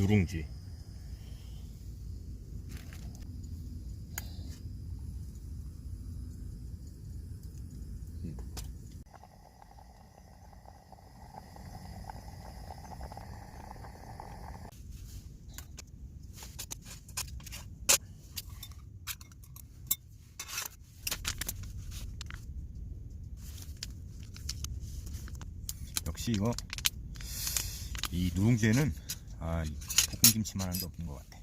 누룽지. 역시 이거 이 누룽지에는 아, 이 볶음김치만한 게 없는 것 같아.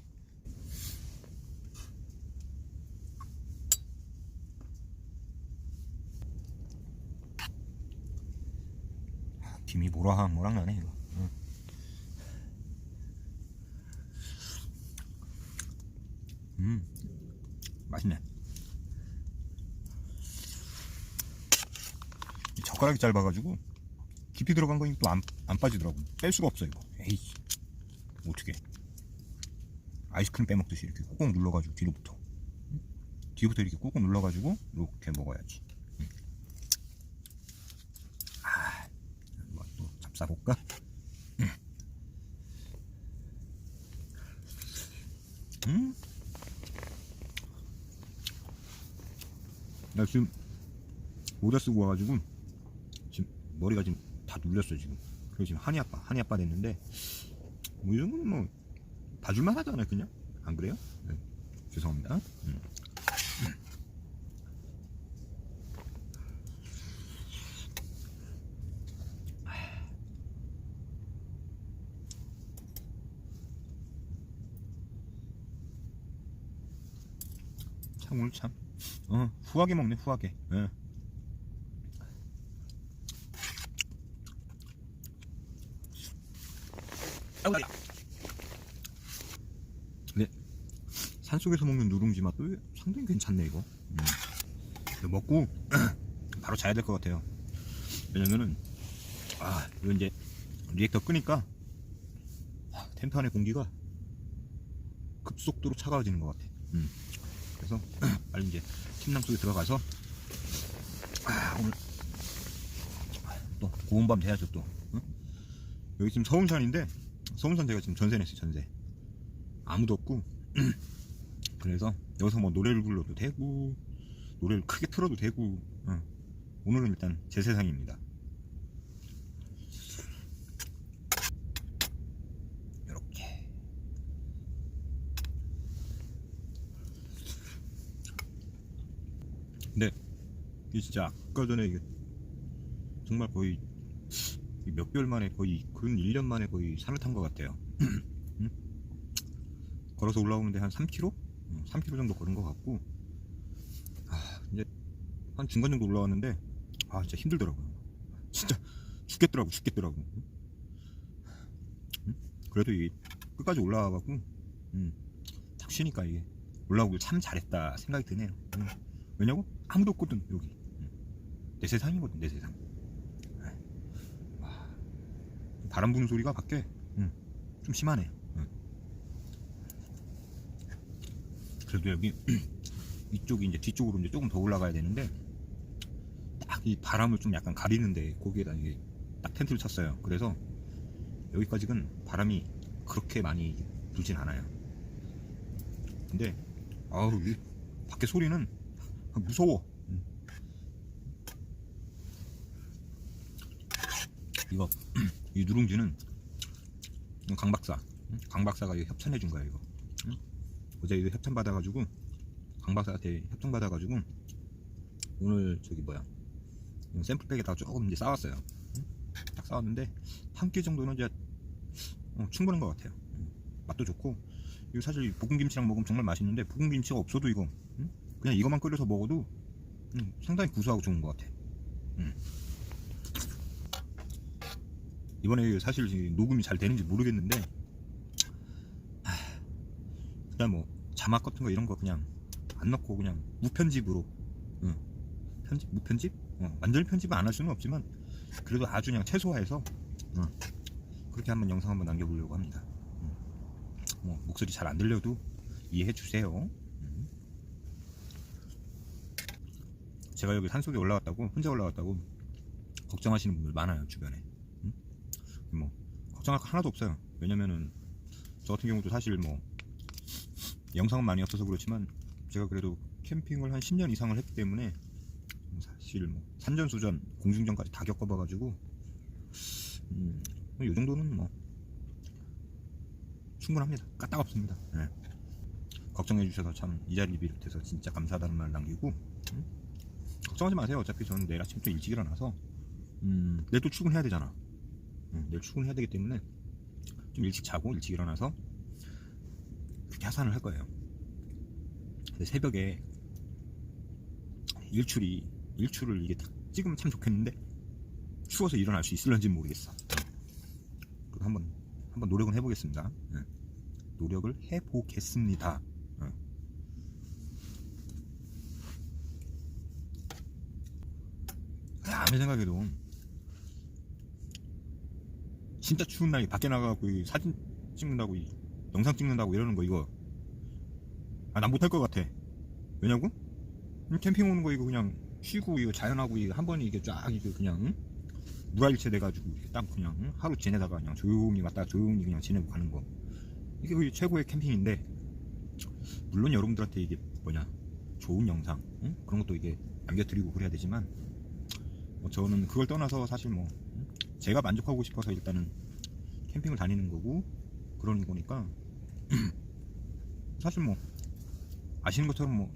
아, 김이 모락 모락 나네 이거. 응. 음, 맛있네. 이 젓가락이 짧아가지고 깊이 들어간 거니 또안 안 빠지더라고. 뺄 수가 없어 이거. 에이, 어떻게? 아이스크림 빼먹듯이 이렇게 꾹꾹 눌러가지고 뒤로부터 응? 뒤부터 이렇게 꾹꾹 눌러가지고 이렇게 먹어야지. 응. 아, 뭐또 잡사볼까? 응. 음. 나 지금 모자 쓰고 와가지고 지금 머리가 지금 다 눌렸어 지금. 그래서 지금 한이 아빠, 한이 아빠 됐는데 뭐 이런 건 뭐 봐줄만 하잖아요 그냥 안 그래요? 네. 죄송합니다. 음. 참 오늘 참 어, 후하게 먹네 후하게. 예. 아우야. 네. 산속에서 먹는 누룽지 맛도 상당히 괜찮네 이거. 음. 먹고 바로 자야 될 것 같아요. 왜냐면은 아 이거 이제 리액터 끄니까 아, 텐트 안의 공기가 급속도로 차가워지는 것 같아. 음. 그래서 빨리 이제 침낭 속에 들어가서 아, 오늘 또 고운 밤 돼야죠 또. 응? 여기 지금 서운산인데 제가 지금 전세 냈어요 전세. 아무도 없고 그래서 여기서 뭐 노래를 불러도 되고 노래를 크게 틀어도 되고 응. 오늘은 일단 제 세상입니다. 이렇게 근데 이게 진짜 아까 전에 이게 정말 거의 몇 개월 만에 거의 근 1년 만에 거의 산을 탄 것 같아요. 응? 걸어서 올라오는데 한 3km? 3km 정도 걸은 것 같고 아, 이제 한 중간 정도 올라왔는데 아 진짜 힘들더라고요. 진짜 죽겠더라고 죽겠더라고. 응? 그래도 이게 끝까지 올라와갖고 음, 딱 쉬니까 이게 올라오길 참 잘했다 생각이 드네요. 응. 왜냐고? 아무도 없거든 여기. 응. 내 세상이거든 내 세상. 와, 바람 부는 소리가 밖에 응, 좀 심하네요. 응. 그래도 여기 이쪽이 이제 뒤쪽으로 이제 조금 더 올라가야 되는데 딱 이 바람을 좀 약간 가리는데 거기에다 이게 딱 텐트를 쳤어요. 그래서 여기까지는 바람이 그렇게 많이 불진 않아요. 근데 아우 이 밖에 소리는 무서워. 음. 이거 이 누룽지는 강 박사, 응? 강 박사가 이거 협찬해 준 거야 이거. 응? 어제 이거 협찬 받아가지고 강 박사한테 협찬 받아가지고 오늘 저기 뭐야 샘플팩에다가 조금 이제 싸왔어요. 응? 딱 싸왔는데 한 끼 정도는 이제 어, 충분한 것 같아요. 응. 맛도 좋고 이거 사실 이 볶음김치랑 먹으면 정말 맛있는데 볶음김치가 없어도 이거 응? 그냥 이것만 끓여서 먹어도 응, 상당히 구수하고 좋은 것 같아. 응. 이번에 사실 이 녹음이 잘 되는지 모르겠는데 하, 그냥 뭐 자막 같은 거 이런 거 그냥 안 넣고 그냥 무편집으로 응. 편집 무편집 어, 완전 편집은 안 할 수는 없지만 그래도 아주 그냥 최소화해서 응. 그렇게 한번 영상 한번 남겨보려고 합니다. 응. 뭐 목소리 잘 안 들려도 이해해 주세요. 응. 제가 여기 산속에 올라왔다고 혼자 올라왔다고 걱정하시는 분들 많아요 주변에. 응? 뭐 걱정할 거 하나도 없어요. 왜냐면은 저 같은 경우도 사실 뭐 영상은 많이 없어서 그렇지만 제가 그래도 캠핑을 한 10년 이상을 했기 때문에 사실 뭐 산전수전 공중전까지 다 겪어봐 가지고 음, 이 정도는 뭐 충분합니다. 까딱 없습니다. 예. 걱정해 주셔서 참 이 자리 비롯해서 진짜 감사하다는 말 남기고 음? 걱정하지 마세요. 어차피 저는 내일 아침부터 일찍 일어나서 음, 내일 또 출근해야 되잖아. 음, 내일 출근해야 되기 때문에 좀 일찍 자고 일찍 일어나서 그렇게 하산을 할 거예요. 근데 새벽에 일출이 일출을 이게 딱 찍으면 참 좋겠는데 추워서 일어날 수 있을런지 모르겠어. 그럼 한번 한번 노력은 해보겠습니다. 예. 노력을 해보겠습니다. 예. 아무리 생각해도 진짜 추운 날에 밖에 나가고 이 사진 찍는다고 이 영상 찍는다고 이러는 거 이거 아 난 못할 것 같아 왜냐고? 음, 캠핑 오는 거 이거 그냥 쉬고 이거 자연하고 이거 한 번에 이게 쫙 이거 그냥 응? 무라일체 돼가지고 딱 그냥 응? 하루 지내다가 그냥 조용히 왔다가 조용히 그냥 지내고 가는 거 이게 거의 최고의 캠핑인데 물론 여러분들한테 이게 뭐냐 좋은 영상 응? 그런 것도 이게 남겨드리고 그래야 되지만 뭐 저는 그걸 떠나서 사실 뭐 응? 제가 만족하고 싶어서 일단은 캠핑을 다니는 거고 그러는 거니까 사실 뭐 아시는 것처럼 뭐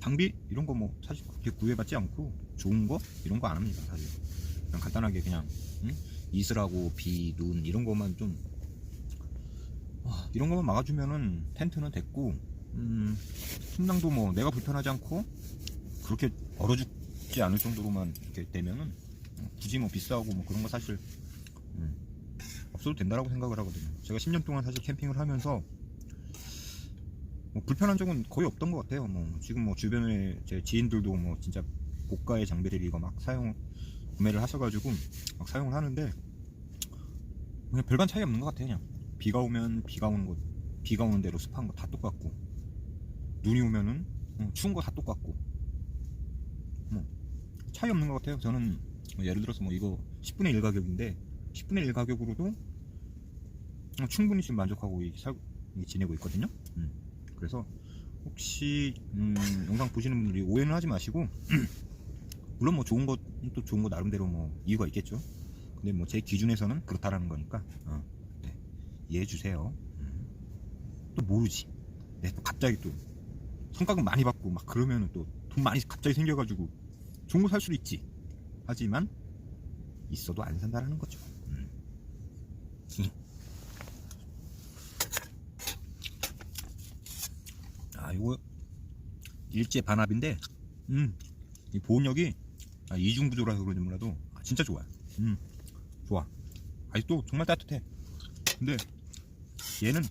장비 이런 거 뭐 사실 그렇게 구애받지 않고 좋은 거 이런 거 안 합니다 사실 그냥 간단하게 그냥 응? 이슬하고 비, 눈 이런 것만 좀 아, 이런 것만 막아주면은 텐트는 됐고 음, 침낭도 뭐 내가 불편하지 않고 그렇게 얼어 죽지 않을 정도로만 이렇게 되면은 굳이 뭐 비싸고 뭐 그런 거 사실 음, 없어도 된다라고 생각을 하거든요. 제가 10년 동안 사실 캠핑을 하면서 뭐 불편한 적은 거의 없던 것 같아요. 뭐 지금 뭐 주변에 제 지인들도 뭐 진짜 고가의 장비를 이거 막 사용 구매를 하셔가지고 막 사용을 하는데 그냥 별반 차이 없는 것 같아요. 그냥 비가 오면 비가 오는 곳 비가 오는 대로 습한 거 다 똑같고 눈이 오면은 어, 추운 거 다 똑같고 뭐 차이 없는 것 같아요. 저는 뭐 예를 들어서 뭐 이거 10분의 1 가격인데 10분의 1 가격으로도 어, 충분히 지금 만족하고 지내고 있거든요. 음. 그래서 혹시 음, 영상 보시는 분들이 오해는 하지 마시고 물론 뭐 좋은 것도 좋은 거 나름대로 뭐 이유가 있겠죠. 근데 뭐 제 기준에서는 그렇다라는 거니까 어, 네, 이해해 주세요. 음. 또 모르지. 네, 또 갑자기 또 성과금 많이 받고 막 그러면은 또 돈 많이 갑자기 생겨가지고 좋은 거 살 수도 있지. 하지만 있어도 안 산다라는 거죠. 음. 아, 이거 일제 반합인데, 음, 이 보온력이 아, 이중 구조라서 그런지 몰라도 아, 진짜 좋아요. 음, 좋아. 아직도 정말 따뜻해. 근데 얘는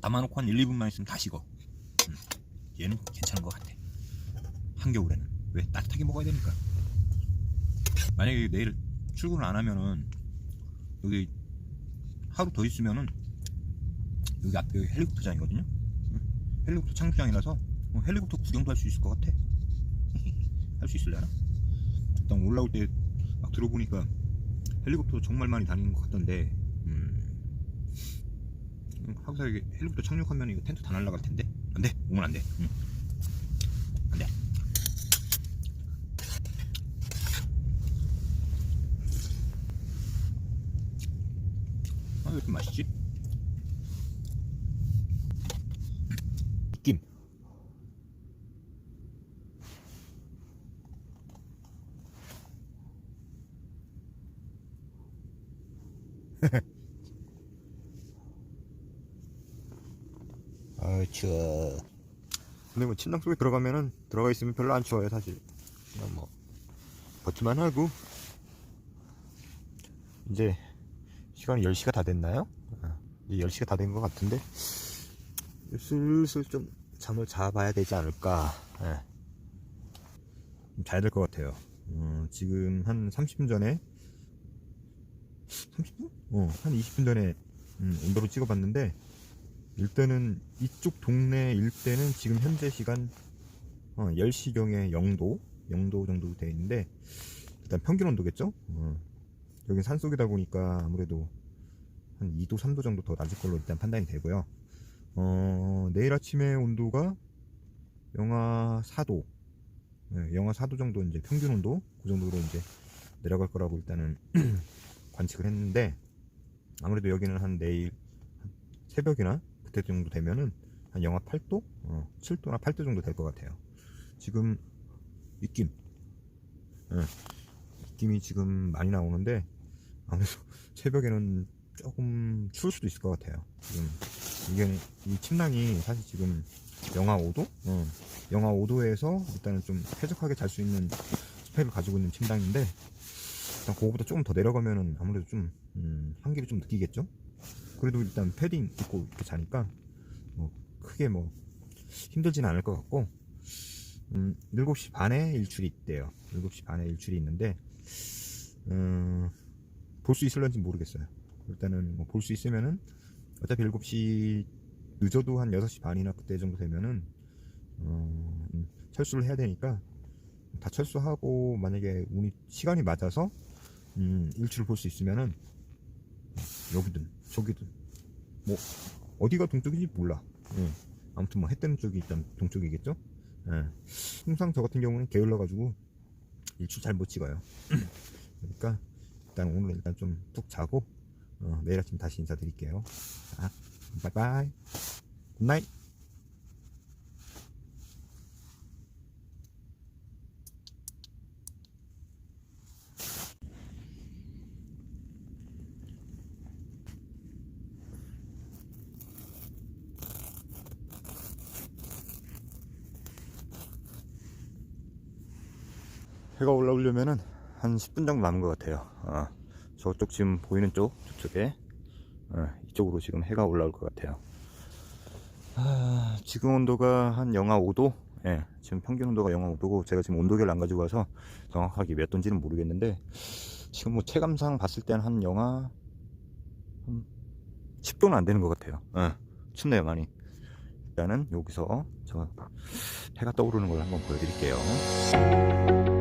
담아놓고 한 1, 2분만 있으면 다 식어. 음, 얘는 괜찮은 것 같아. 한겨울에는 왜 따뜻하게 먹어야 되니까. 만약에 내일 출근을 안 하면은 여기 하루 더 있으면은 여기 앞에 여기 헬리콥터장이거든요. 응? 헬리콥터 창주장이라서 어, 헬리콥터 구경도 할 수 있을 것 같아. 할 수 있을려나? 일단 올라올 때 막 들어보니까 헬리콥터 정말 많이 다니는 것 같던데. 음. 음, 항상 헬리콥터 착륙하면 이거 텐트 다 날라갈 텐데. 안 돼. 오면 안 돼. 응. 안 돼. 왜 이렇게 맛있지? 김. 아, 추워. 근데 뭐 침낭 속에 들어가면은 들어가 있으면 별로 안 추워요, 사실. 그냥 뭐 버티만 하고 이제 시간이 10시가 다 됐나요? 아, 이제 10시가 다 된 것 같은데 슬슬 좀 잠을 자봐야 되지 않을까 예. 자야 될 것 같아요 어, 지금 한 30분 전에 30분? 어, 한 20분 전에 음, 온도로 찍어봤는데 일단은 이쪽 동네 일대는 지금 현재 시간 어, 10시경에 0도 0도 정도 되어 있는데 일단 평균 온도겠죠? 어, 여긴 산속이다 보니까 아무래도 한한 2도, 3도 정도 더 낮을 걸로 일단 판단이 되고요. 어, 내일 아침에 온도가 영하 4도, 네, 영하 4도 정도 이제 평균 온도 그 정도로 이제 내려갈 거라고 일단은 관측을 했는데 아무래도 여기는 한 내일 한 새벽이나 그때 정도 되면은 한 영하 8도, 어, 7도나 8도 정도 될 것 같아요. 지금 입김, 예, 입김이 지금 많이 나오는데 아무래도 새벽에는 조금 추울 수도 있을 것 같아요. 지금 이게 이 침낭이 사실 지금 영하 5도, 어, 영하 5도에서 일단은 좀 쾌적하게 잘 수 있는 스펙을 가지고 있는 침낭인데 일단 그거보다 조금 더 내려가면은 아무래도 좀 음, 한기를 좀 느끼겠죠. 그래도 일단 패딩 입고 이렇게 자니까 뭐 크게 뭐 힘들지는 않을 것 같고 음, 7시 반에 일출이 있대요. 7시 반에 일출이 있는데 음, 볼 수 있을런지 모르겠어요. 일단은 뭐 볼 수 있으면은 어차피 7시 늦어도 한 6시 반이나 그때 정도 되면은 어, 음, 철수를 해야 되니까 다 철수하고 만약에 운이 시간이 맞아서 음, 일출을 볼 수 있으면은 여기든 저기든 뭐 어디가 동쪽인지 몰라. 예. 아무튼 뭐 해 뜨는 쪽이 일단 동쪽이겠죠. 예. 항상 저 같은 경우는 게을러 가지고 일출 잘 못 찍어요. 그러니까 일단 오늘 일단 좀 푹 자고 어, 내일 아침 다시 인사드릴게요. 자, 바이바이. 굿나잇. 해가 올라오려면은 한 10분 정도 남은 것 같아요. 어, 저쪽 지금 보이는 쪽, 저쪽에 어, 이쪽으로 지금 해가 올라올 것 같아요. 아, 지금 온도가 한 영하 5도. 예, 지금 평균 온도가 영하 5도고 제가 지금 온도계를 안 가지고 와서 정확하게 몇 도인지는 모르겠는데 지금 뭐 체감상 봤을 때는 한 영하 한 10도는 안 되는 것 같아요. 예, 춥네요 많이. 일단은 여기서 저 해가 떠오르는 걸 한번 보여드릴게요.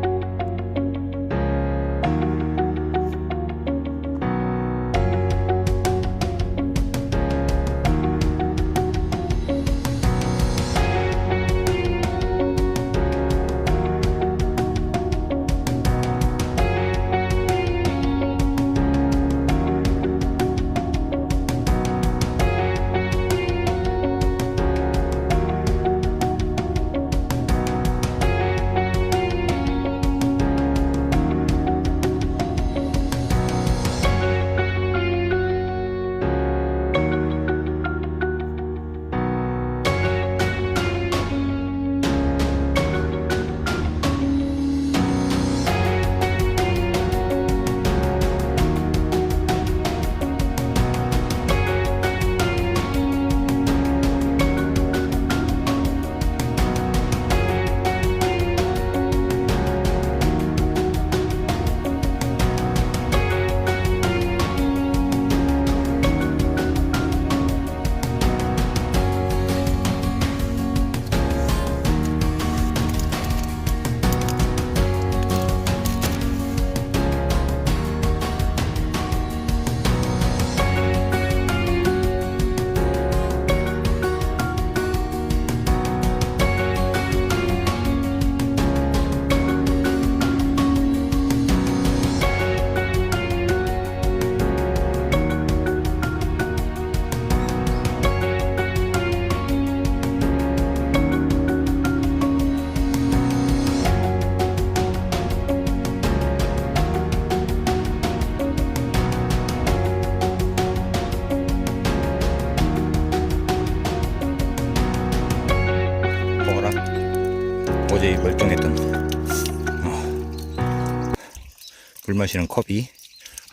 마시는 컵이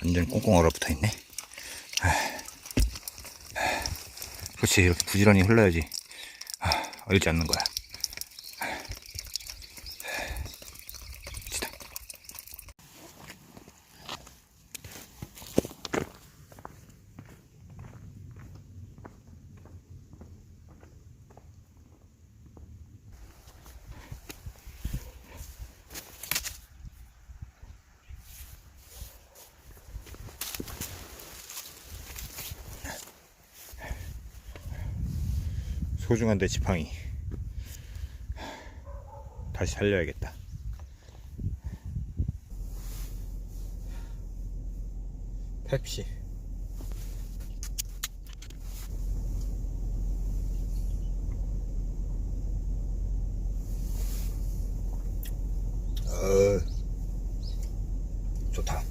완전 꽁꽁 얼어붙어 있네. 아, 그렇지 이렇게 부지런히 흘러야지 아, 얼지 않는 거야. 소중한 내 지팡이. 다시 살려야겠다. 펩시 어, 좋다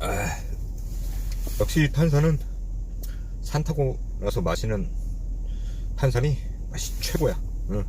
아, 역시 탄산은 산 타고 나서 마시는 탄산이 맛이 최고야. 응.